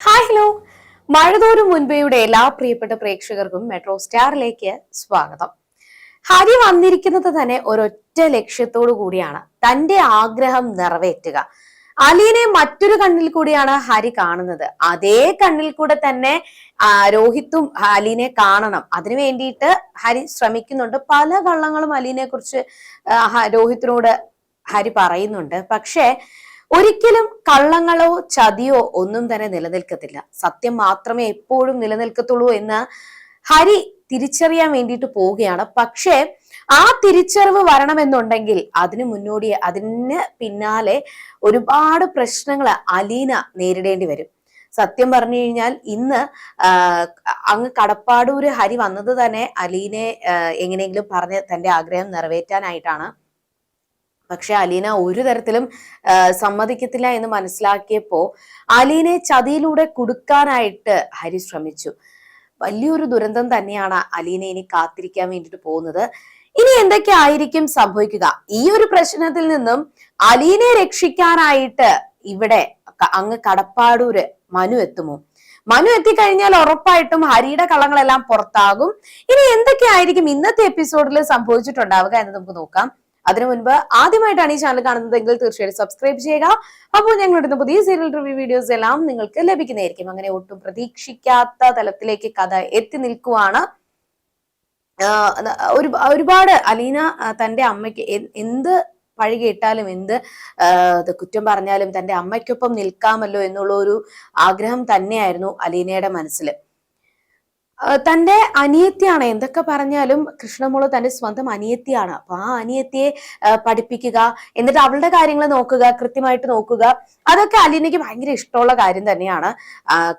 Hi hello മഴതോരും മുൻപേയുടെ എല്ലാ പ്രിയപ്പെട്ട പ്രേക്ഷകർക്കും മെട്രോ സ്റ്റാറിലേക്ക് സ്വാഗതം. ഹരി വന്നിരിക്കുന്നത് തന്നെ ഒരൊറ്റ ലക്ഷ്യത്തോടു കൂടിയാണ്. തന്റെ ആഗ്രഹം നിറവേറ്റുക. അലീനെ മറ്റൊരു കണ്ണിൽ കൂടിയാണ് ഹരി കാണുന്നത്. അതേ കണ്ണിൽ കൂടെ തന്നെ രോഹിത്തും അലീനെ കാണണം. അതിനു വേണ്ടിയിട്ട് ഹരി ശ്രമിക്കുന്നുണ്ട്. പല കള്ളങ്ങളും അലീനെ കുറിച്ച് രോഹിത്തിനോട് ഹരി പറയുന്നുണ്ട്. പക്ഷേ ഒരിക്കലും കള്ളങ്ങളോ ചതിയോ ഒന്നും തന്നെ നിലനിൽക്കത്തില്ല. സത്യം മാത്രമേ എപ്പോഴും നിലനിൽക്കത്തുള്ളൂ എന്ന് ഹരി തിരിച്ചറിയാൻ വേണ്ടിയിട്ട് പോവുകയാണ്. പക്ഷേ ആ തിരിച്ചറിവ് വരണമെന്നുണ്ടെങ്കിൽ അതിനു മുന്നോടി അതിന് പിന്നാലെ ഒരുപാട് പ്രശ്നങ്ങൾ അലീന നേരിടേണ്ടി വരും. സത്യം പറഞ്ഞു കഴിഞ്ഞാൽ ഇന്ന് അങ്ങ് കടപ്പാടൂര് ഹരി വന്നത് തന്നെ അലീനെ എങ്ങനെയെങ്കിലും പറഞ്ഞ് തന്റെ ആഗ്രഹം നിറവേറ്റാനായിട്ടാണ്. പക്ഷെ അലീന ഒരു തരത്തിലും സമ്മതിക്കത്തില്ല എന്ന് മനസ്സിലാക്കിയപ്പോ അലീനെ ചതിയിലൂടെ കുടുക്കാനായിട്ട് ഹരി ശ്രമിച്ചു. വലിയൊരു ദുരന്തം തന്നെയാണ് അലീന ഇനി കാത്തിരിക്കാൻ വേണ്ടിയിട്ട് പോകുന്നത്. ഇനി എന്തൊക്കെ ആയിരിക്കും സംഭവിക്കുക? ഈ ഒരു പ്രശ്നത്തിൽ നിന്നും അലീനെ രക്ഷിക്കാനായിട്ട് ഇവിടെ അങ്ങ് കടപ്പാടൂര് മനു എത്തുമോ? മനു എത്തിക്കഴിഞ്ഞാൽ ഉറപ്പായിട്ടും ഹരിയുടെ കളങ്ങളെല്ലാം പുറത്താകും. ഇനി എന്തൊക്കെയായിരിക്കും ഇന്നത്തെ എപ്പിസോഡിൽ സംഭവിച്ചിട്ടുണ്ടാവുക എന്ന് നമുക്ക് നോക്കാം. അതിനു മുൻപ് ആദ്യമായിട്ടാണ് ഈ ചാനൽ കാണുന്നതെങ്കിൽ തീർച്ചയായിട്ടും സബ്സ്ക്രൈബ് ചെയ്യുക. അപ്പോൾ ഞങ്ങൾ ഇടുന്ന പുതിയ സീരിയൽ റിവ്യൂ വീഡിയോസ് എല്ലാം നിങ്ങൾക്ക് ലഭിക്കുന്നതായിരിക്കും. അങ്ങനെ ഒട്ടും പ്രതീക്ഷിക്കാത്ത തലത്തിലേക്ക് കഥ എത്തി നിൽക്കുവാണ്. ഒരു ഒരുപാട് അലീന തന്റെ അമ്മയ്ക്ക് എന്ത് പഴി കേട്ടാലും എന്ത് കുറ്റം പറഞ്ഞാലും തന്റെ അമ്മയ്ക്കൊപ്പം നിൽക്കാമല്ലോ എന്നുള്ള ഒരു ആഗ്രഹം തന്നെയായിരുന്നു അലീനയുടെ മനസ്സിൽ തന്റെ അനിയത്തിയാണ്. എന്തൊക്കെ പറഞ്ഞാലും കൃഷ്ണമോൾ തന്റെ സ്വന്തം അനിയത്തിയാണ്. അപ്പൊ ആ അനിയത്തിയെ പഠിപ്പിക്കുക എന്നിട്ട് അവളുടെ കാര്യങ്ങൾ നോക്കുക കൃത്യമായിട്ട് നോക്കുക അതൊക്കെ അലീനയ്ക്ക് ഭയങ്കര ഇഷ്ടമുള്ള കാര്യം തന്നെയാണ്.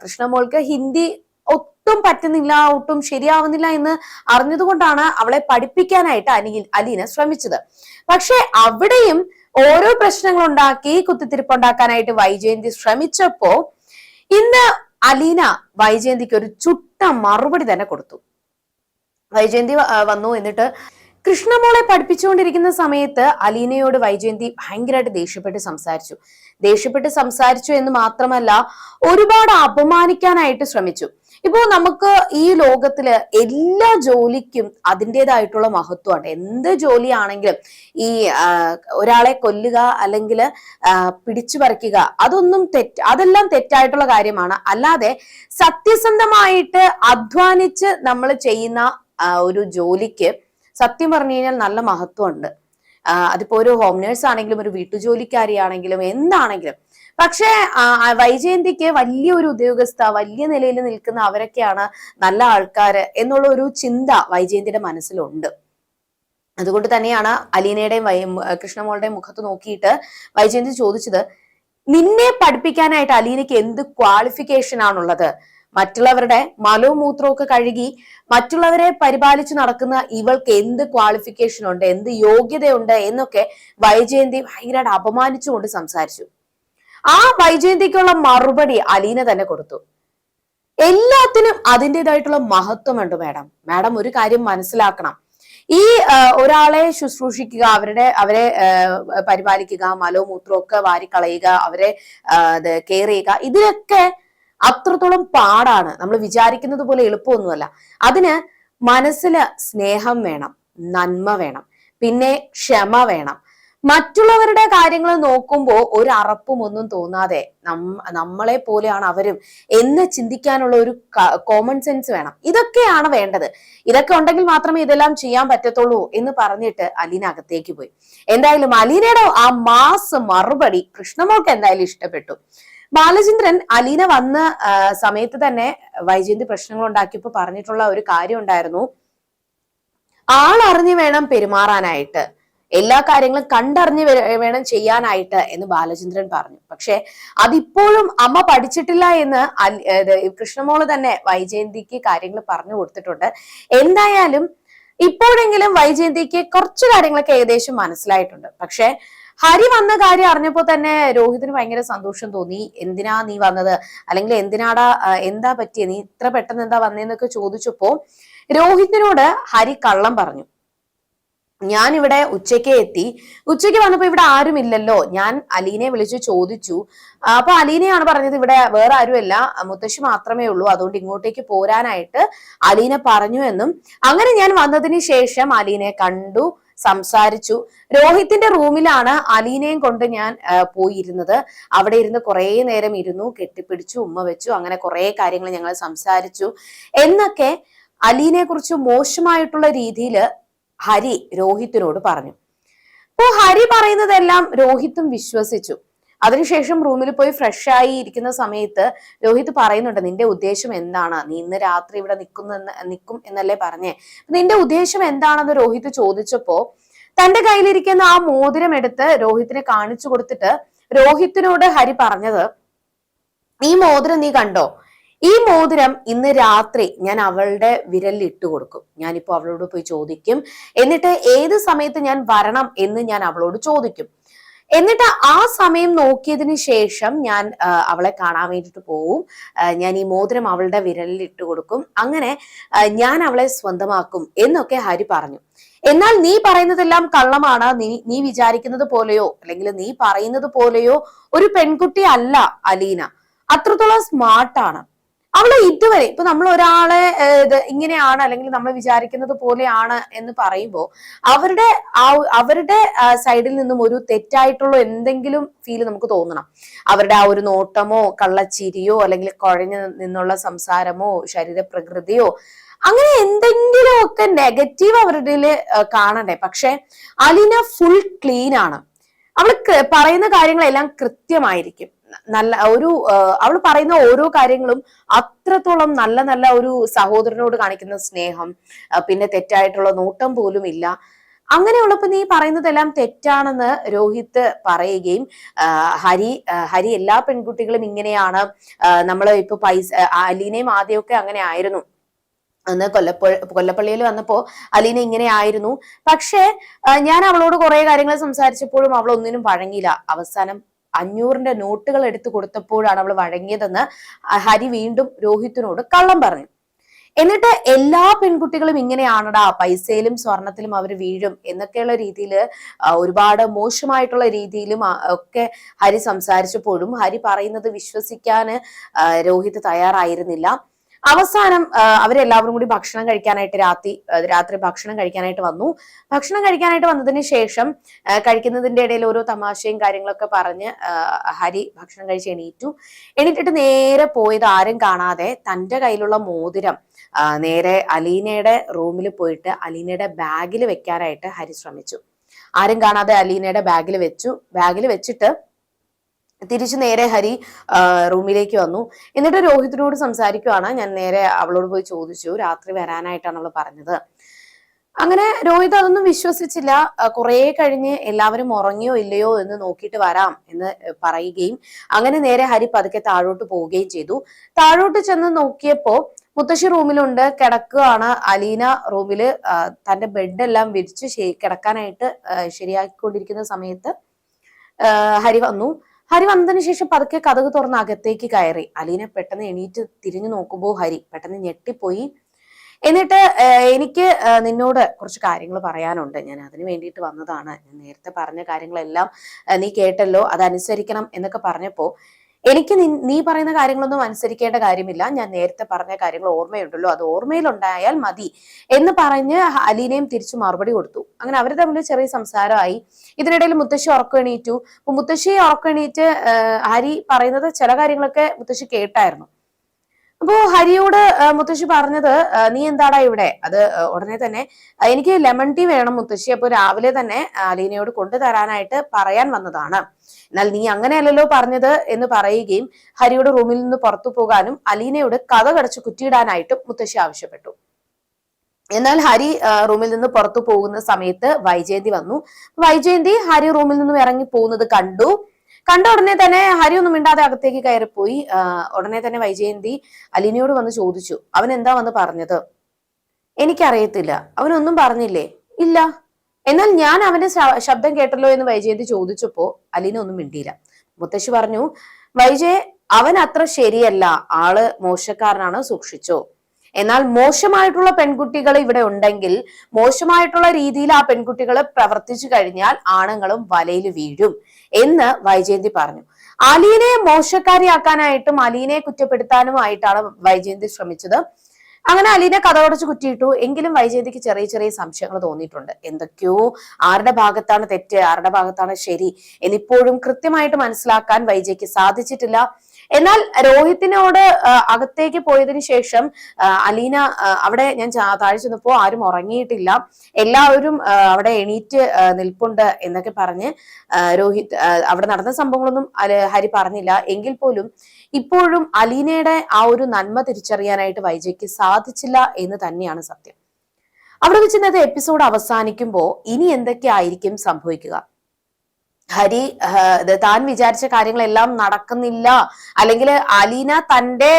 കൃഷ്ണമോൾക്ക് ഹിന്ദി ഒട്ടും പറ്റുന്നില്ല ഒട്ടും ശരിയാവുന്നില്ല എന്ന് അറിഞ്ഞതുകൊണ്ടാണ് അവളെ പഠിപ്പിക്കാനായിട്ട് അനി അലീന ശ്രമിച്ചത്. പക്ഷെ അവിടെയും ഓരോ പ്രശ്നങ്ങൾ ഉണ്ടാക്കി കുത്തിത്തിരിപ്പുണ്ടാക്കാനായിട്ട് വൈജയന്തി ശ്രമിച്ചപ്പോ ഇന്ന് അലീന വൈജയന്തിക്ക് ഒരു ചുട്ട മറുപടി തന്നെ കൊടുത്തു. വൈജയന്തി വന്നു എന്നിട്ട് കൃഷ്ണമോളെ പഠിപ്പിച്ചുകൊണ്ടിരിക്കുന്ന സമയത്ത് അലീനയോട് വൈജയന്തി ഭയങ്കരമായിട്ട് ദേഷ്യപ്പെട്ട് സംസാരിച്ചു. ദേഷ്യപ്പെട്ട് സംസാരിച്ചു എന്ന് മാത്രമല്ല ഒരുപാട് അപമാനിക്കാനായിട്ട് ശ്രമിച്ചു. ഇപ്പോ നമുക്ക് ഈ ലോകത്തിൽ എല്ലാ ജോലിക്കും അതിന്റെതായിട്ടുള്ള മഹത്വമുണ്ട് എന്ത് ജോലിയാണെങ്കിലും ഈ ഒരാളെ കൊല്ലുക അല്ലെങ്കിൽ പിടിച്ചു പറിക്കുക അതൊന്നും തെറ്റ് അതെല്ലാം തെറ്റായിട്ടുള്ള കാര്യമാണ്. അല്ലാതെ സത്യസന്ധമായിട്ട് അധ്വാനിച്ച് നമ്മൾ ചെയ്യുന്ന ഒരു ജോലിക്ക് സത്യം പറഞ്ഞു കഴിഞ്ഞാൽ നല്ല മഹത്വമുണ്ട്. അതിപ്പോ ഒരു ഹോം നേഴ്സ് ആണെങ്കിലും ഒരു വീട്ടുജോലിക്കാരിയാണെങ്കിലും എന്താണെങ്കിലും പക്ഷേ വൈജയന്തിക്ക് വലിയ വൈജയന്തിക്ക് വലിയൊരു ഉദ്യോഗസ്ഥ വലിയ നിലയിൽ നിൽക്കുന്ന അവരൊക്കെയാണ് നല്ല ആൾക്കാര് എന്നുള്ള ഒരു ചിന്ത വൈജയന്തിയുടെ മനസ്സിലുണ്ട്. അതുകൊണ്ട് തന്നെയാണ് അലീനയുടെയും വൈ കൃഷ്ണമോളുടെയും മുഖത്ത് നോക്കിയിട്ട് വൈജയന്തി ചോദിച്ചത് നിന്നെ പഠിപ്പിക്കാനായിട്ട് അലീനയ്ക്ക് എന്ത് ക്വാളിഫിക്കേഷൻ ആണുള്ളത്? മറ്റുള്ളവരുടെ മലവും മൂത്രവും ഒക്കെ കഴുകി മറ്റുള്ളവരെ പരിപാലിച്ചു നടക്കുന്ന ഇവൾക്ക് എന്ത് ക്വാളിഫിക്കേഷൻ ഉണ്ട്? എന്ത് യോഗ്യതയുണ്ട്? എന്നൊക്കെ വൈജയന്തി ഭയങ്കരമായിട്ട് അപമാനിച്ചുകൊണ്ട് സംസാരിച്ചു. ആ വൈജയന്തിക്കുള്ള മറുപടി അലീന തന്നെ കൊടുത്തു. എല്ലാത്തിനും അതിന്റെതായിട്ടുള്ള മഹത്വമുണ്ട് മാഡം. മാഡം ഒരു കാര്യം മനസ്സിലാക്കണം. ഈ ഒരാളെ ശുശ്രൂഷിക്കുക അവരുടെ അവരെ പരിപാലിക്കുക ഒക്കെ വാരിക്കളയുക അവരെ കെയർ ചെയ്യുക ഇതിനൊക്കെ അത്രത്തോളം പാടാണ്. നമ്മൾ വിചാരിക്കുന്നത് പോലെ എളുപ്പമൊന്നുമല്ല. അതിന് മനസ്സിൽ സ്നേഹം വേണം നന്മ വേണം പിന്നെ ക്ഷമ വേണം. മറ്റുള്ളവരുടെ കാര്യങ്ങൾ നോക്കുമ്പോൾ ഒരു അറപ്പും ഒന്നും തോന്നാതെ നമ്മളെ പോലെയാണ് അവരും എന്ന് ചിന്തിക്കാനുള്ള ഒരു കോമൺ സെൻസ് വേണം. ഇതൊക്കെയാണ് വേണ്ടത്. ഇതൊക്കെ ഉണ്ടെങ്കിൽ മാത്രമേ ഇതെല്ലാം ചെയ്യാൻ പറ്റത്തുള്ളൂ എന്ന് പറഞ്ഞിട്ട് അലീന അകത്തേക്ക് പോയി. എന്തായാലും അലീനയുടെ ആ മാസ് മറുപടി കൃഷ്ണമോൾക്ക് എന്തായാലും ഇഷ്ടപ്പെട്ടു. ബാലചന്ദ്രൻ അലീന വന്ന സമയത്ത് തന്നെ വൈജയന്തി പ്രശ്നങ്ങൾ ഉണ്ടാക്കിയപ്പോ പറഞ്ഞിട്ടുള്ള ഒരു കാര്യം ഉണ്ടായിരുന്നു. ആളറിഞ്ഞു വേണം പെരുമാറാനായിട്ട്. എല്ലാ കാര്യങ്ങളും കണ്ടറിഞ്ഞ് വേണം ചെയ്യാനായിട്ട് എന്ന് ബാലചന്ദ്രൻ പറഞ്ഞു. പക്ഷെ അതിപ്പോഴും അമ്മ പഠിച്ചിട്ടില്ല എന്ന് കൃഷ്ണമോൾ തന്നെ വൈജയന്തിക്ക് കാര്യങ്ങൾ പറഞ്ഞു കൊടുത്തിട്ടുണ്ട്. എന്തായാലും ഇപ്പോഴെങ്കിലും വൈജയന്തിക്ക് കുറച്ച് കാര്യങ്ങളൊക്കെ ഏകദേശം മനസ്സിലായിട്ടുണ്ട്. പക്ഷെ ഹരി വന്ന കാര്യം അറിഞ്ഞപ്പോൾ തന്നെ രോഹിതിന് ഭയങ്കര സന്തോഷം തോന്നി. എന്തിനാ നീ വന്നത്? അല്ലെങ്കിൽ എന്തിനാടാ എന്താ പറ്റിയ? നീ ഇത്ര പെട്ടെന്ന് എന്താ വന്നേന്നൊക്കെ ചോദിച്ചപ്പോ രോഹിതിനോട് ഹരി കള്ളം പറഞ്ഞു. ഞാനിവിടെ ഉച്ചയ്ക്ക് എത്തി. ഉച്ചയ്ക്ക് വന്നപ്പോ ഇവിടെ ആരുമില്ലല്ലോ. ഞാൻ അലീനെ വിളിച്ചു ചോദിച്ചു. അപ്പൊ അലീനയാണ് പറഞ്ഞത് ഇവിടെ വേറെ ആരുമല്ല. മുത്തശ്ശി മാത്രമേ ഉള്ളൂ. അതുകൊണ്ട് ഇങ്ങോട്ടേക്ക് പോരാനായിട്ട് അലീന പറഞ്ഞു എന്നും. അങ്ങനെ ഞാൻ വന്നതിന് ശേഷം അലീനെ കണ്ടു സംസാരിച്ചു. രോഹിത്തിന്റെ റൂമിലാണ് അലീനയും കൊണ്ട് ഞാൻ പോയിരുന്നത്. അവിടെ ഇരുന്ന് കുറേ നേരം ഇരുന്നു കെട്ടിപ്പിടിച്ചു ഉമ്മ വെച്ചു അങ്ങനെ കുറേ കാര്യങ്ങൾ ഞങ്ങൾ സംസാരിച്ചു. എന്നൊക്കെ അലീനെ കുറിച്ച് മോശമായിട്ടുള്ള രീതിയിൽ ഹരി രോഹിത്തിനോട് പറഞ്ഞു. അപ്പോ ഹരി പറയുന്നതെല്ലാം രോഹിത്തും വിശ്വസിച്ചു. അതിനുശേഷം റൂമിൽ പോയി ഫ്രഷ് ആയി ഇരിക്കുന്ന സമയത്ത് രോഹിത് പറയുന്നുണ്ട് നിന്റെ ഉദ്ദേശം എന്താണ്? നീ ഇന്ന് രാത്രി ഇവിടെ നിൽക്കുന്ന നിൽക്കും എന്നല്ലേ പറഞ്ഞേ? നിന്റെ ഉദ്ദേശം എന്താണെന്ന് രോഹിത് ചോദിച്ചപ്പോ തന്റെ കയ്യിലിരിക്കുന്ന ആ മോതിരം എടുത്ത് രോഹിത്തിനെ കാണിച്ചു കൊടുത്തിട്ട് രോഹിത്തിനോട് ഹരി പറഞ്ഞത് ഈ മോതിരം നീ കണ്ടോ? ഈ മോതിരം ഇന്ന് രാത്രി ഞാൻ അവളുടെ വിരലിൽ ഇട്ട് കൊടുക്കും. ഞാനിപ്പോ അവളോട് പോയി ചോദിക്കും. എന്നിട്ട് ഏത് സമയത്ത് ഞാൻ വരണം എന്ന് ഞാൻ അവളോട് ചോദിക്കും. എന്നിട്ട് ആ സമയം നോക്കിയതിന് ശേഷം ഞാൻ അവളെ കാണാൻ വേണ്ടിയിട്ട് പോവും. ഞാൻ ഈ മോതിരം അവളുടെ വിരലിൽ ഇട്ട് കൊടുക്കും. അങ്ങനെ ഞാൻ അവളെ സ്വന്തമാക്കും എന്നൊക്കെ ഹരി പറഞ്ഞു. എന്നാൽ നീ പറയുന്നതെല്ലാം കള്ളമാണ്. നീ നീ വിചാരിക്കുന്നത് പോലെയോ അല്ലെങ്കിൽ നീ പറയുന്നത് പോലെയോ ഒരു പെൺകുട്ടി അല്ല അലീന. അത്രത്തോളം സ്മാർട്ടാണ്. അവൾ ഇതുവരെ ഇപ്പൊ നമ്മൾ ഒരാളെ ഇങ്ങനെയാണ് അല്ലെങ്കിൽ നമ്മൾ വിചാരിക്കുന്നത് പോലെയാണ് എന്ന് പറയുമ്പോൾ അവരുടെ ആ അവരുടെ സൈഡിൽ നിന്നും ഒരു തെറ്റായിട്ടുള്ള എന്തെങ്കിലും ഫീൽ നമുക്ക് തോന്നണം. അവരുടെ ആ ഒരു നോട്ടമോ കള്ളച്ചിരിയോ അല്ലെങ്കിൽ കുഴഞ്ഞു നിന്നുള്ള സംസാരമോ ശരീരപ്രകൃതിയോ അങ്ങനെ എന്തെങ്കിലും ഒക്കെ നെഗറ്റീവ് അവരുടെ കാണണ്ടേ. പക്ഷെ അലിന ഫുൾ ക്ലീൻ ആണ്. അവൾ പറയുന്ന കാര്യങ്ങളെല്ലാം കൃത്യമായിരിക്കും. നല്ല ഒരു അവൾ പറയുന്ന ഓരോ കാര്യങ്ങളും അത്രത്തോളം നല്ല നല്ല ഒരു സഹോദരനോട് കാണിക്കുന്ന സ്നേഹം പിന്നെ തെറ്റായിട്ടുള്ള നോട്ടം പോലും ഇല്ല. അങ്ങനെയുള്ളപ്പോ നീ പറയുന്നതെല്ലാം തെറ്റാണെന്ന് രോഹിത് പറയുകയും ഹരി ഹരി എല്ലാ പെൺകുട്ടികളും ഇങ്ങനെയാണ് നമ്മൾ ഇപ്പൊ പൈസ അലീനയും ആദ്യമൊക്കെ അങ്ങനെ ആയിരുന്നു. അന്ന് കൊല്ലപ്പ കൊല്ലപ്പള്ളിയിൽ വന്നപ്പോ അലീന ഇങ്ങനെ ആയിരുന്നു. പക്ഷേ ഞാൻ അവളോട് കുറെ കാര്യങ്ങൾ സംസാരിച്ചപ്പോഴും അവൾ ഒന്നിനും വഴങ്ങിയില്ല. അവസാനം അഞ്ഞൂറിന്റെ നോട്ടുകൾ എടുത്തു കൊടുത്തപ്പോഴാണ് അവൾ വഴങ്ങിയതെന്ന് ഹരി വീണ്ടും രോഹിത്തിനോട് കള്ളം പറഞ്ഞു. എന്നിട്ട് എല്ലാ പെൺകുട്ടികളും ഇങ്ങനെയാണടാ പൈസയിലും സ്വർണത്തിലും അവർ വീഴും എന്നൊക്കെയുള്ള രീതിയിൽ ഒരുപാട് മോശമായിട്ടുള്ള രീതിയിലും ഒക്കെ ഹരി സംസാരിച്ചപ്പോഴും ഹരി പറയുന്നത് വിശ്വസിക്കാൻ രോഹിത് തയ്യാറായിരുന്നില്ല. അവസാനം അവരെല്ലാവരും കൂടി ഭക്ഷണം കഴിക്കാനായിട്ട് രാത്രി രാത്രി ഭക്ഷണം കഴിക്കാനായിട്ട് വന്നു. ഭക്ഷണം കഴിക്കാനായിട്ട് വന്നതിന് ശേഷം കഴിക്കുന്നതിന്റെ ഇടയിൽ ഓരോ തമാശയും കാര്യങ്ങളൊക്കെ പറഞ്ഞ് ഹരി ഭക്ഷണം കഴിച്ച് എണീറ്റു. എണീറ്റിട്ട് നേരെ പോയത് ആരും കാണാതെ തന്റെ കയ്യിലുള്ള മോതിരം നേരെ അലീനയുടെ റൂമിൽ പോയിട്ട് അലീനയുടെ ബാഗിൽ വെക്കാനായിട്ട് ഹരി ശ്രമിച്ചു. ആരും കാണാതെ അലീനയുടെ ബാഗിൽ വെച്ചു. ബാഗിൽ വെച്ചിട്ട് തിരിച്ചു നേരെ ഹരി റൂമിലേക്ക് വന്നു. എന്നിട്ട് രോഹിത്തിനോട് സംസാരിക്കുവാണ്. ഞാൻ നേരെ അവളോട് പോയി ചോദിച്ചു. രാത്രി വരാനായിട്ടാണ് അവൾ പറഞ്ഞത്. അങ്ങനെ രോഹിത് അതൊന്നും വിശ്വസിച്ചില്ല. കുറെ കഴിഞ്ഞ് എല്ലാവരും ഉറങ്ങിയോ ഇല്ലയോ എന്ന് നോക്കിയിട്ട് വരാം എന്ന് പറയുകയും അങ്ങനെ നേരെ ഹരി പതുക്കെ താഴോട്ട് പോവുകയും ചെയ്തു. താഴോട്ട് ചെന്ന് നോക്കിയപ്പോ മുത്തശ്ശി റൂമിലുണ്ട്. കിടക്കുകയാണ് അലീന റൂമിൽ തന്റെ ബെഡെല്ലാം വിരിച്ച് കിടക്കാനായിട്ട് ശരിയാക്കിക്കൊണ്ടിരിക്കുന്ന സമയത്ത് ഹരി വന്നു. ഹരി വന്നതിന് ശേഷം പതുക്കെ കഥക് തുറന്ന് അകത്തേക്ക് കയറി. അലീനെ പെട്ടെന്ന് എണീറ്റ് തിരിഞ്ഞു നോക്കുമ്പോൾ ഹരി പെട്ടെന്ന് ഞെട്ടിപ്പോയി. എന്നിട്ട് എനിക്ക് നിന്നോട് കുറച്ച് കാര്യങ്ങൾ പറയാനുണ്ട്. ഞാൻ അതിന് വേണ്ടിയിട്ട് വന്നതാണ്. ഞാൻ നേരത്തെ പറഞ്ഞ കാര്യങ്ങളെല്ലാം നീ കേട്ടല്ലോ. അതനുസരിക്കണം എന്നൊക്കെ പറഞ്ഞപ്പോ എനിക്ക് നീ പറയുന്ന കാര്യങ്ങളൊന്നും അനുസരിക്കേണ്ട കാര്യമില്ല. ഞാൻ നേരത്തെ പറഞ്ഞ കാര്യങ്ങൾ ഓർമ്മയുണ്ടല്ലോ. അത് ഓർമ്മയിലുണ്ടായാൽ മതി എന്ന് പറഞ്ഞ് അലീനയും തിരിച്ചു മറുപടി കൊടുത്തു. അങ്ങനെ അവർ തമ്മിൽ ചെറിയ സംസാരമായി. ഇതിനിടയിൽ മുത്തശ്ശി ഉറക്കെണീറ്റു അപ്പൊ മുത്തശ്ശി ഉറക്കെണീറ്റ് ഹരി പറയുന്നത് ചില കാര്യങ്ങളൊക്കെ മുത്തശ്ശി കേട്ടായിരുന്നു. അപ്പോ ഹരിയോട് മുത്തശ്ശി പറഞ്ഞത് നീ എന്താടാ ഇവിടെ? അത് ഉടനെ തന്നെ എനിക്ക് ലെമൺ ടീ വേണം മുത്തശ്ശി അപ്പൊ രാവിലെ തന്നെ അലീനയോട് കൊണ്ടുതരാനായിട്ട് പറയാൻ വന്നതാണ്. എന്നാൽ നീ അങ്ങനെയല്ലല്ലോ പറഞ്ഞത് എന്ന് പറയുകയും ഹരിയുടെ റൂമിൽ നിന്ന് പുറത്തു പോകാനും അലീനയോട് കഥ കടച്ച് കുറ്റിയിടാനായിട്ടും മുത്തശ്ശി ആവശ്യപ്പെട്ടു. എന്നാൽ ഹരി റൂമിൽ നിന്ന് പുറത്തു പോകുന്ന സമയത്ത് വൈജയന്തി വന്നു. വൈജയന്തി ഹരി റൂമിൽ നിന്നും ഇറങ്ങി പോകുന്നത് കണ്ടു. കണ്ട ഉടനെ തന്നെ ഹരി ഒന്നും മിണ്ടാതെ അകത്തേക്ക് കയറിപ്പോയി. ഉടനെ തന്നെ വൈജയന്തി അലിനയോട് വന്ന് ചോദിച്ചു അവൻ എന്താ വന്ന് പറഞ്ഞത്? എനിക്കറിയത്തില്ല. അവനൊന്നും പറഞ്ഞില്ലേ? ഇല്ല. എന്നാൽ ഞാൻ അവന്റെ ശബ്ദം കേട്ടല്ലോ എന്ന് വൈജയന്തി ചോദിച്ചപ്പോ അലീന ഒന്നും മിണ്ടിയില്ല. മുത്തശ്ശി പറഞ്ഞു വൈജയ് അവൻ അത്ര ശരിയല്ല. ആൾ മോശക്കാരനാണ് സൂക്ഷിച്ചോ. എന്നാൽ മോശമായിട്ടുള്ള പെൺകുട്ടികൾ ഇവിടെ ഉണ്ടെങ്കിൽ മോശമായിട്ടുള്ള രീതിയിൽ ആ പെൺകുട്ടികൾ പ്രവർത്തിച്ചു കഴിഞ്ഞാൽ ആണുങ്ങളും വലയിൽ വീഴും. എന്ന് വൈജയന്തി പറഞ്ഞു. അലീനെ മോശക്കാരിയാക്കാനായിട്ടും അലീനെ കുറ്റപ്പെടുത്താനുമായിട്ടാണ് വൈജയന്തി ശ്രമിച്ചത്. അങ്ങനെ അലീനെ കഥകടച്ച് കുറ്റിയിട്ടു. എങ്കിലും വൈജയന്തിക്ക് ചെറിയ ചെറിയ സംശയങ്ങൾ തോന്നിയിട്ടുണ്ട്. എന്തൊക്കെയോ? ആരുടെ ഭാഗത്താണ് തെറ്റ്? ആരുടെ ഭാഗത്താണ് ശരി? എന്നിപ്പോഴും കൃത്യമായിട്ട് മനസ്സിലാക്കാൻ വൈജയ്ക്ക് സാധിച്ചിട്ടില്ല. എന്നാൽ രോഹിത്തിനോട് അകത്തേക്ക് പോയതിനു ശേഷം അലീന അവിടെ ഞാൻ താഴെ ചെന്നപ്പോ ആരും ഉറങ്ങിയിട്ടില്ല. എല്ലാവരും അവിടെ എണീറ്റ് നിൽപ്പുണ്ട് എന്നൊക്കെ പറഞ്ഞ് രോഹിത് അവിടെ നടന്ന സംഭവങ്ങളൊന്നും ഹരി പറഞ്ഞില്ല. എങ്കിൽ പോലും ഇപ്പോഴും അലീനയുടെ ആ ഒരു നന്മ തിരിച്ചറിയാനായിട്ട് വൈജയ്ക്ക് സാധിച്ചില്ല എന്ന് തന്നെയാണ് സത്യം. അവിടെ വെച്ച് ഇന്നത്തെ എപ്പിസോഡ് അവസാനിക്കുമ്പോൾ ഇനി എന്തൊക്കെ ആയിരിക്കും സംഭവിക്കുക? ഹരി താൻ വിചാരിച്ച കാര്യങ്ങളെല്ലാം നടക്കുന്നില്ല. അല്ലെങ്കിൽ അലീന തന്റെ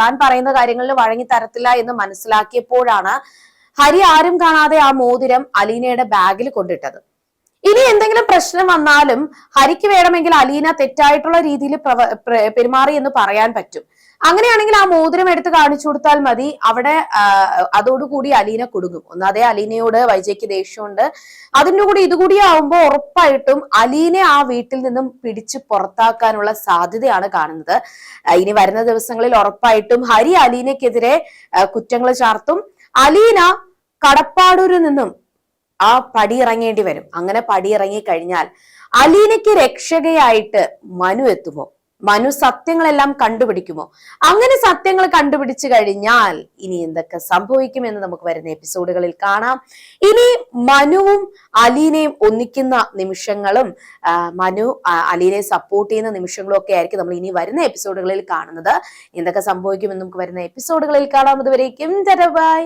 താൻ പറയുന്ന കാര്യങ്ങളിൽ വഴങ്ങി തരത്തില്ല എന്ന് മനസ്സിലാക്കിയപ്പോഴാണ് ഹരി ആരും കാണാതെ ആ മോതിരം അലീനയുടെ ബാഗിൽ കൊണ്ടിട്ടത്. ഇനി എന്തെങ്കിലും പ്രശ്നം വന്നാലും ഹരിക്ക് വേണമെങ്കിൽ അലീന തെറ്റായിട്ടുള്ള രീതിയിൽ പെരുമാറി എന്ന് പറയാൻ പറ്റും. അങ്ങനെയാണെങ്കിൽ ആ മോതിരം എടുത്ത് കാണിച്ചു കൊടുത്താൽ മതി. അവിടെ അതോടുകൂടി അലീന കുടുങ്ങും. ഒന്നാതെ അലീനയോട് വൈജയ്ക്ക് ദേഷ്യമുണ്ട്. അതിന്റെ കൂടി ഇതുകൂടി ആവുമ്പോൾ ഉറപ്പായിട്ടും അലീനെ ആ വീട്ടിൽ നിന്നും പിടിച്ച് പുറത്താക്കാനുള്ള സാധ്യതയാണ് കാണുന്നത്. ഇനി വരുന്ന ദിവസങ്ങളിൽ ഉറപ്പായിട്ടും ഹരി അലീനയ്ക്കെതിരെ കുറ്റങ്ങൾ ചാർത്തും. അലീന കടപ്പാടൂരിൽ നിന്നും ആ പടി പടിയിറങ്ങേണ്ടി വരും. അങ്ങനെ പടി ഇറങ്ങി കഴിഞ്ഞാൽ അലീനയ്ക്ക് രക്ഷകയായിട്ട് മനു എത്തുമോ? മനു സത്യങ്ങളെല്ലാം കണ്ടുപിടിക്കുമോ? അങ്ങനെ സത്യങ്ങൾ കണ്ടുപിടിച്ചു കഴിഞ്ഞാൽ ഇനി എന്തൊക്കെ സംഭവിക്കും എന്ന് നമുക്ക് വരുന്ന എപ്പിസോഡുകളിൽ കാണാം. ഇനി മനുവും അലീനയും ഒന്നിക്കുന്ന നിമിഷങ്ങളും മനു അലീനെ സപ്പോർട്ട് ചെയ്യുന്ന നിമിഷങ്ങളും ഒക്കെ ആയിരിക്കും നമ്മൾ ഇനി വരുന്ന എപ്പിസോഡുകളിൽ കാണുന്നത്. എന്തൊക്കെ സംഭവിക്കുമെന്ന് നമുക്ക് വരുന്ന എപ്പിസോഡുകളിൽ കാണാം. അതുവരേക്കും ബൈ.